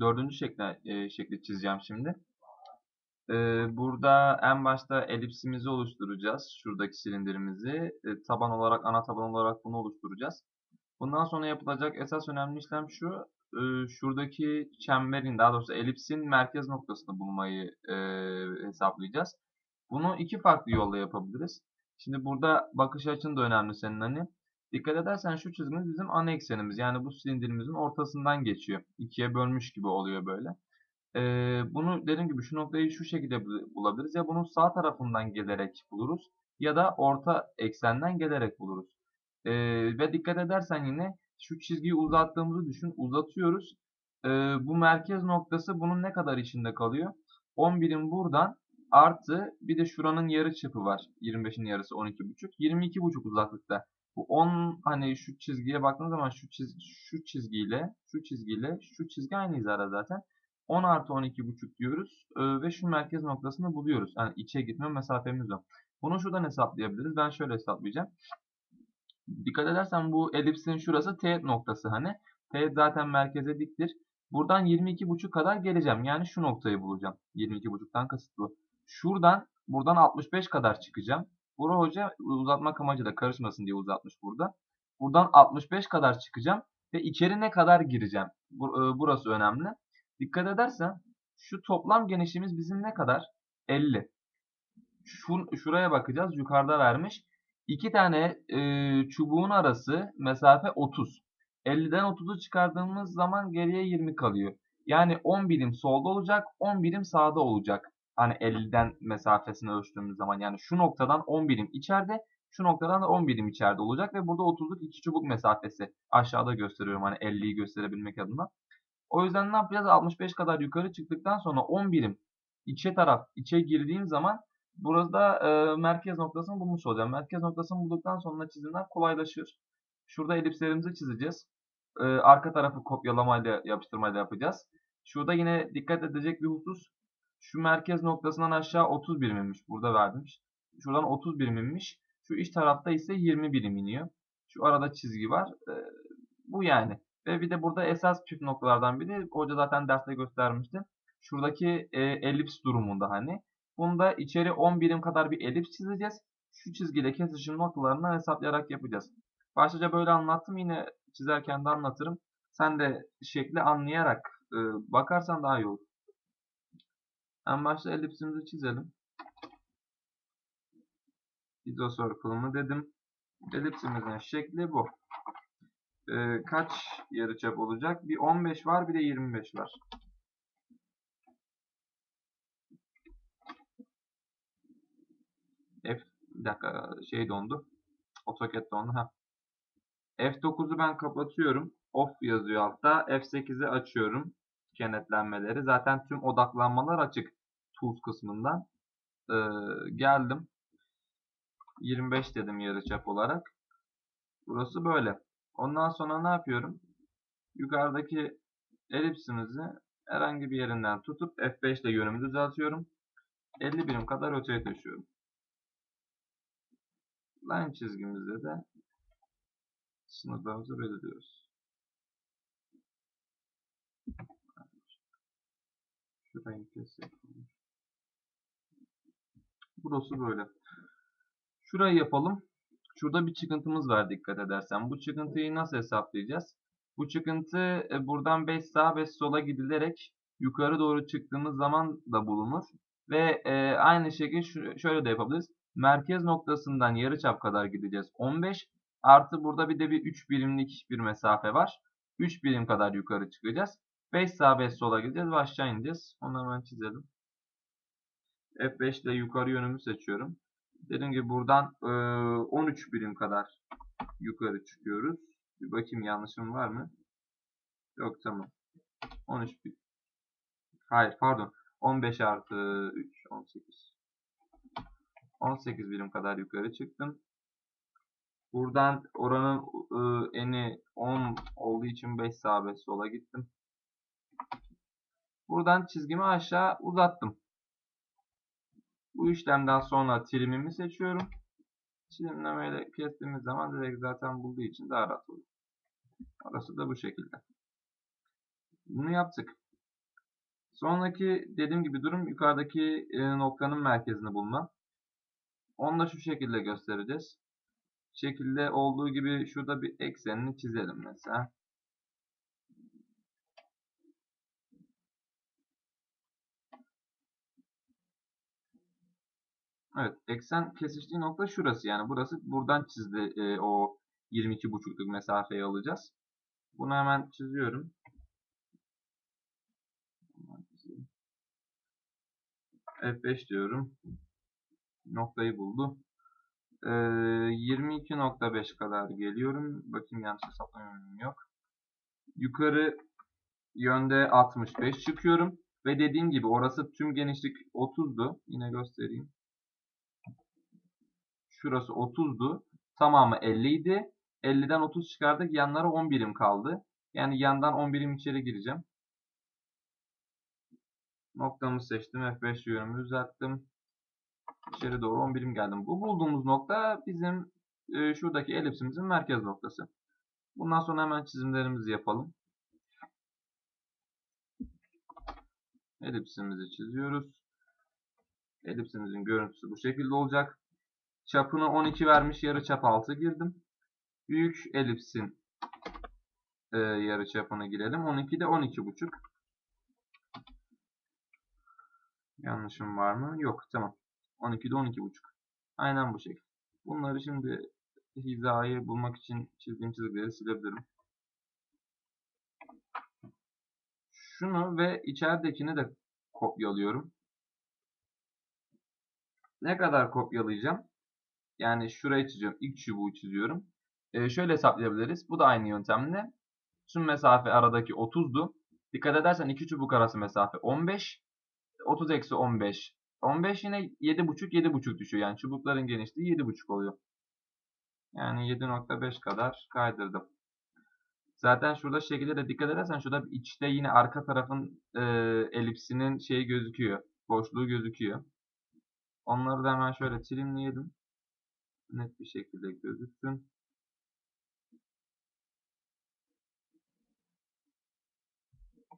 dördüncü şekli, e, şekli çizeceğim şimdi. E, burada en başta elipsimizi oluşturacağız. Şuradaki silindirimizi. E, taban olarak, ana taban olarak bunu oluşturacağız. Bundan sonra yapılacak esas önemli işlem şu. E, şuradaki çemberin, daha doğrusu elipsin merkez noktasını bulmayı e, hesaplayacağız. Bunu iki farklı yolla yapabiliriz. Şimdi burada bakış açın da önemli senin hani. Dikkat edersen şu çizgimiz bizim ana eksenimiz. Yani bu silindirimizin ortasından geçiyor. İkiye bölmüş gibi oluyor böyle. Ee, bunu dediğim gibi şu noktayı şu şekilde bulabiliriz. Ya bunun sağ tarafından gelerek buluruz. Ya da orta eksenden gelerek buluruz. Ee, ve dikkat edersen yine şu çizgiyi uzattığımızı düşün. Uzatıyoruz. Ee, bu merkez noktası bunun ne kadar içinde kalıyor? 11'in buradan artı bir de şuranın yarı çapı var. 25'in yarısı 12,5. 22,5 uzaklıkta. Bu 10 hani şu çizgiye baktığınız zaman şu çizgi, şu çizgiyle şu çizgiyle şu çizgi aynı hizada zaten. 10 artı 12,5 diyoruz ee, ve şu merkez noktasını buluyoruz. Yani içe gitme mesafemiz o. Bunu şuradan hesaplayabiliriz. Ben şöyle hesaplayacağım. Dikkat edersen bu elipsin şurası teğet noktası hani. Teğet zaten merkeze diktir. Buradan 22,5 kadar geleceğim. Yani şu noktayı bulacağım. 22,5'tan kasıt bu. Şuradan buradan 65 kadar çıkacağım. Bura hoca uzatmak amacıyla karışmasın diye uzatmış burada. Buradan 65 kadar çıkacağım ve içeri ne kadar gireceğim. Burası önemli. Dikkat edersen şu toplam genişliğimiz bizim ne kadar? 50. Şu, şuraya bakacağız. Yukarıda vermiş. İki tane e, çubuğun arası mesafe 30. 50'den 30'u çıkardığımız zaman geriye 20 kalıyor. Yani 10 birim solda olacak, 10 birim sağda olacak. Hani 50'den mesafesini ölçtüğümüz zaman yani şu noktadan 10 birim içeride, şu noktadan da 10 birim içeride olacak ve burada 30'luk iki çubuk mesafesi aşağıda gösteriyorum hani 50'yi gösterebilmek adına. O yüzden ne yapacağız? 65 kadar yukarı çıktıktan sonra 10 birim içe taraf içe girdiğim zaman burada e, merkez noktasını bulmuş olacağım. Merkez noktasını bulduktan sonra çizimler kolaylaşır. Şurada elipslerimizi çizeceğiz. E, arka tarafı kopyalamayla yapıştırmayla yapacağız. Şurada yine dikkat edecek bir husus. Şu merkez noktasından aşağı 30 birimmiş. Burada vermiş. Şuradan 30 birimmiş. Şu iç tarafta ise 20 birim iniyor. Şu arada çizgi var. E, bu yani. Ve bir de burada esas püf noktalardan biri hoca zaten derste göstermişti. Şuradaki e, elips durumunda hani. Bunda içeri 10 birim kadar bir elips çizeceğiz. Şu çizgide kesişim noktalarını hesaplayarak yapacağız. Başlıca böyle anlattım. Yine çizerken de anlatırım. Sen de şekli anlayarak e, bakarsan daha iyi olur. En başta elipsimizi çizelim. İzocircle'ımı dedim. Elipsimizin şekli bu e, kaç yarıçap olacak? Bir 15 var bir de 25 var. F bir dakika şey dondu. AutoCAD dondu. Ha. F9'u ben kapatıyorum. Off yazıyor altta. F8'i açıyorum. Kenetlenmeleri. Zaten tüm odaklanmalar açık. Tools kısmından. Ee, geldim. 25 dedim yarıçap olarak. Burası böyle. Ondan sonra ne yapıyorum? Yukarıdaki elipsimizi herhangi bir yerinden tutup F5 ile yönümü düzeltiyorum. 50 birim kadar öteye taşıyorum. Line çizgimizde de sınırlarımızı belirliyoruz. Şurayı keselim. Burası böyle. Şurayı yapalım. Şurada bir çıkıntımız var dikkat edersen. Bu çıkıntıyı nasıl hesaplayacağız? Bu çıkıntı e, buradan 5 sağa 5 sola gidilerek yukarı doğru çıktığımız zaman da bulunur. Ve e, aynı şekilde şöyle de yapabiliriz. Merkez noktasından yarıçap kadar gideceğiz. 15 artı burada bir de bir 3 birimlik bir mesafe var. 3 birim kadar yukarı çıkacağız. 5 sağa 5 sola gideceğiz ve aşağı ineceğiz. Onu hemen çizelim. F5 ile yukarı yönümü seçiyorum. Dediğim gibi buradan e, 13 birim kadar yukarı çıkıyoruz. Bir bakayım yanlışım var mı? Yok tamam. 13 birim. Hayır pardon. 15 artı 3 18. 18 birim kadar yukarı çıktım. Buradan oranın e, eni 10 olduğu için 5 sağa 5 sola gittim. Buradan çizgimi aşağı uzattım. Bu işlemden sonra trimimi seçiyorum. Trimlemeyle kestiğimiz zaman direkt zaten bulduğu için daha rahat oluyor. Orası da bu şekilde. Bunu yaptık. Sonraki dediğim gibi durum yukarıdaki e, noktanın merkezini bulma. Onu da şu şekilde göstereceğiz. Şekilde olduğu gibi şurada bir eksenini çizelim mesela. Evet, eksen kesiştiği nokta şurası yani. Burası buradan çizdi e, o 22,5'luk mesafeyi alacağız. Bunu hemen çiziyorum. F5 diyorum. Noktayı buldu. Ee, 22.5 kadar geliyorum. Bakayım yanlış hesaplamıyorum yok. Yukarı yönde 65 çıkıyorum. Ve dediğim gibi orası tüm genişlik 30'du. Yine göstereyim. Şurası 30'du. Tamamı 50 idi. 50'den 30 çıkardık. Yanlara 10 birim kaldı. Yani yandan 10 birim içeri gireceğim. Noktamı seçtim. F5 yönümü düzelttim. İçeri doğru 10 birim geldim. Bu bulduğumuz nokta bizim e, şuradaki elipsimizin merkez noktası. Bundan sonra hemen çizimlerimizi yapalım. Elipsimizi çiziyoruz. Elipsimizin görüntüsü bu şekilde olacak. Çapını 12 vermiş. Yarı çap 6 girdim. Büyük elipsin e, yarı çapını girelim. 12'de 12,5. Yanlışım var mı? Yok. Tamam. 12'de 12,5. Aynen bu şekilde. Bunları şimdi hizayı bulmak için çizdiğim çizgileri silebilirim. Şunu ve içeridekini de kopyalıyorum. Ne kadar kopyalayacağım? Yani şurayı çiziyorum. İlk çubuğu çiziyorum. Ee, şöyle hesaplayabiliriz. Bu da aynı yöntemle. Tüm mesafe aradaki 30'du. Dikkat edersen iki çubuk arası mesafe 15. 30 eksi 15. 15 yine 7,5 7,5 düşüyor. Yani çubukların genişliği 7,5 oluyor. Yani 7.5 kadar kaydırdım. Zaten şurada şekilde de dikkat edersen şurada içte yine arka tarafın e, elipsinin şeyi gözüküyor. Boşluğu gözüküyor. Onları da hemen şöyle trimleyelim. Net bir şekilde gözüksün.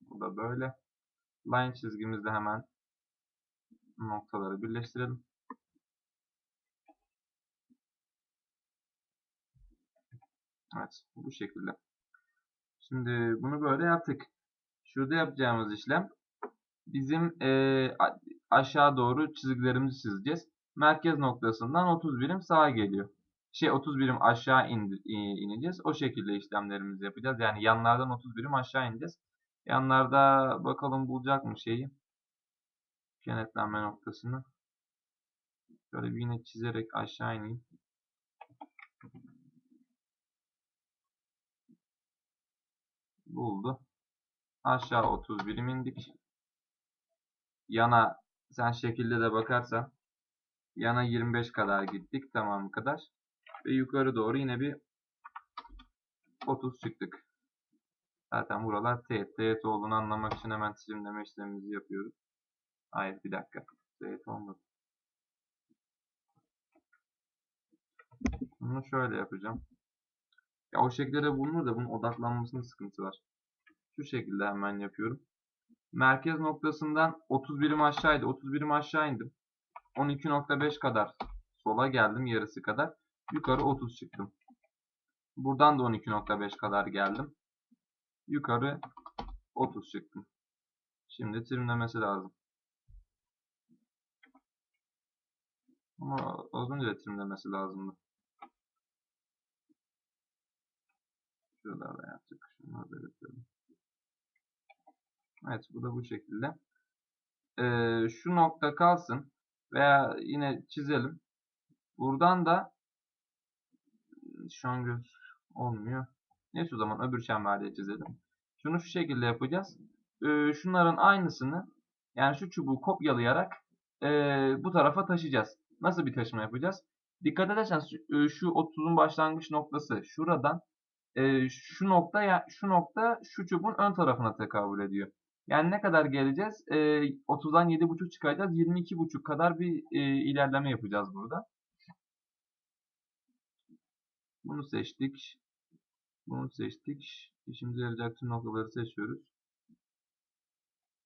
Bu da böyle. Line çizgimizde hemen noktaları birleştirelim. Evet bu şekilde. Şimdi bunu böyle yaptık. Şurada yapacağımız işlem bizim e, aşağı doğru çizgilerimizi çizeceğiz. Merkez noktasından 30 birim sağa geliyor. Şey 30 birim aşağı in, ineceğiz. O şekilde işlemlerimizi yapacağız. Yani yanlardan 30 birim aşağı ineceğiz. Yanlarda bakalım bulacak mı şeyi. Kenetlenme noktasını. Şöyle bir yine çizerek aşağı ineyim. Buldu. Aşağı 30 birim indik. Yana sen şekilde de bakarsan yana 25 kadar gittik. Tamam kadar. Ve yukarı doğru yine bir 30 çıktık. Zaten buralar teğet. Teğet olduğunu anlamak için hemen çizimleme işlemimizi yapıyoruz. Hayır bir dakika. Teğet olmadı. Bunu şöyle yapacağım. Ya o şekilde de bulunur da bunun odaklanmasının sıkıntı var. Şu şekilde hemen yapıyorum. Merkez noktasından 30 birim aşağıydı. 30 birim aşağı indim. 12.5 kadar sola geldim yarısı kadar. Yukarı 30 çıktım. Buradan da 12.5 kadar geldim. Yukarı 30 çıktım. Şimdi trimlemesi lazım. Ama az önce trimlemesi lazımdı. Şuralarda yaptık. Şunları belirtelim. Evet bu da bu şekilde. Ee, şu nokta kalsın. Veya yine çizelim. Buradan da şu an göz olmuyor. Neyse o zaman öbür çemberde çizelim. Şunu şu şekilde yapacağız. Ee, şunların aynısını yani şu çubuğu kopyalayarak e, bu tarafa taşıyacağız. Nasıl bir taşıma yapacağız? Dikkat edersen şu, şu 30'un başlangıç noktası şuradan e, şu nokta ya şu nokta şu çubuğun ön tarafına tekabül ediyor. Yani ne kadar geleceğiz? E, 30'dan 7.5 çıkacağız. 22.5 kadar bir e, ilerleme yapacağız burada. Bunu seçtik. Bunu seçtik. İşimize yarayacak tüm noktaları seçiyoruz.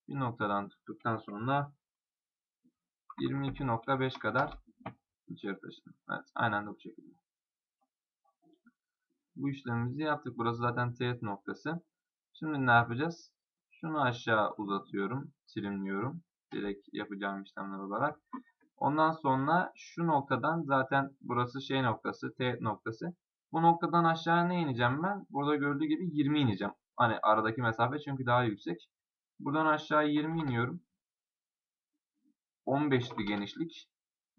bir noktadan tuttuktan sonra 22.5 kadar içeri taşıdım. Evet, aynen de bu şekilde. Bu işlemimizi yaptık. Burası zaten teğet noktası. Şimdi ne yapacağız? Şunu aşağı uzatıyorum, trimliyorum. Direkt yapacağım işlemler olarak. Ondan sonra şu noktadan zaten burası şey noktası, teğet noktası. Bu noktadan aşağı ne ineceğim ben? Burada gördüğü gibi 20 ineceğim. Hani aradaki mesafe çünkü daha yüksek. Buradan aşağı 20 iniyorum. 15'li genişlik.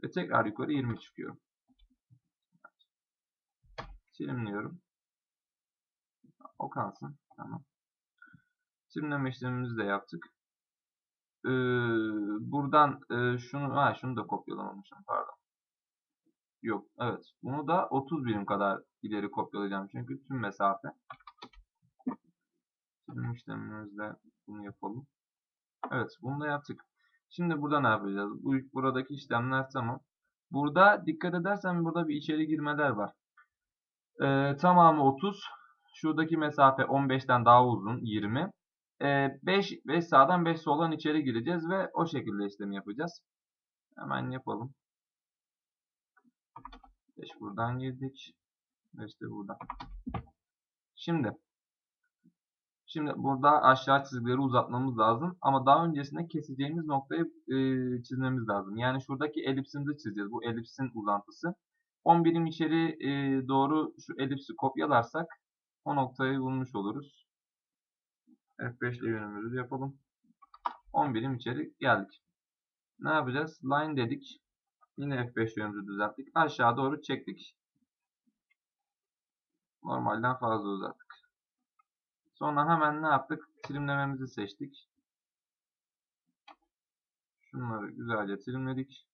Ve tekrar yukarı 20 çıkıyorum. Silimliyorum. O kalsın. Tamam. Silimleme işlemimizi de yaptık. Ee, buradan e, şunu ha, şunu da kopyalamamışım. Pardon. Yok. Evet. Bunu da 30 birim kadar ileri kopyalayacağım. Çünkü tüm mesafe. Silim işlemimizde bunu yapalım. Evet. Bunu da yaptık. Şimdi burada ne yapacağız? Bu, buradaki işlemler tamam. Burada dikkat edersen burada bir içeri girmeler var. Ee, tamamı 30. Şuradaki mesafe 15'ten daha uzun 20. Ee, 5, 5 sağdan 5 soldan içeri gireceğiz ve o şekilde işlemi yapacağız. Hemen yapalım. 5 buradan girdik. 5 de buradan. Şimdi Şimdi burada aşağı çizgileri uzatmamız lazım. Ama daha öncesinde keseceğimiz noktayı e, çizmemiz lazım. Yani şuradaki elipsimizi çizeceğiz. Bu elipsin uzantısı. 10 birim içeri e, doğru şu elipsi kopyalarsak o noktayı bulmuş oluruz. F5 ile yönümüzü yapalım. 10 birim içeri geldik. Ne yapacağız? Line dedik. Yine F5 yönümüzü düzelttik. Aşağı doğru çektik. Normalden fazla uzattık. Sonra hemen ne yaptık? Trimlememizi seçtik. Şunları güzelce trimledik.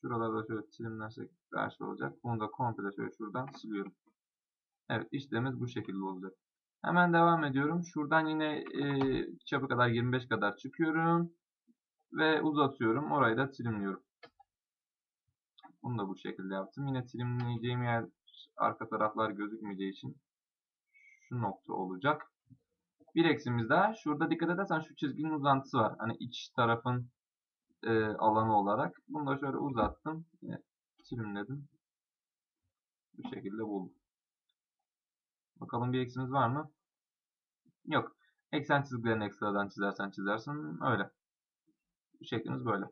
Şuralarda şöyle trimlersek daha şey olacak. Bunu da komple şöyle şuradan siliyorum. Evet işlemimiz bu şekilde olacak. Hemen devam ediyorum. Şuradan yine e, çapı kadar 25 kadar çıkıyorum. Ve uzatıyorum. Orayı da trimliyorum. Bunu da bu şekilde yaptım. Yine trimleyeceğim yer arka taraflar gözükmeyeceği için şu nokta olacak. Bir eksimiz daha. Şurada dikkat edersen şu çizginin uzantısı var. Hani iç tarafın e, alanı olarak. Bunu da şöyle uzattım. Yine trimledim. Bu şekilde buldum. Bakalım bir eksimiz var mı? Yok. Eksen çizgilerini ekstradan çizersen çizersin. Öyle. Şeklimiz böyle.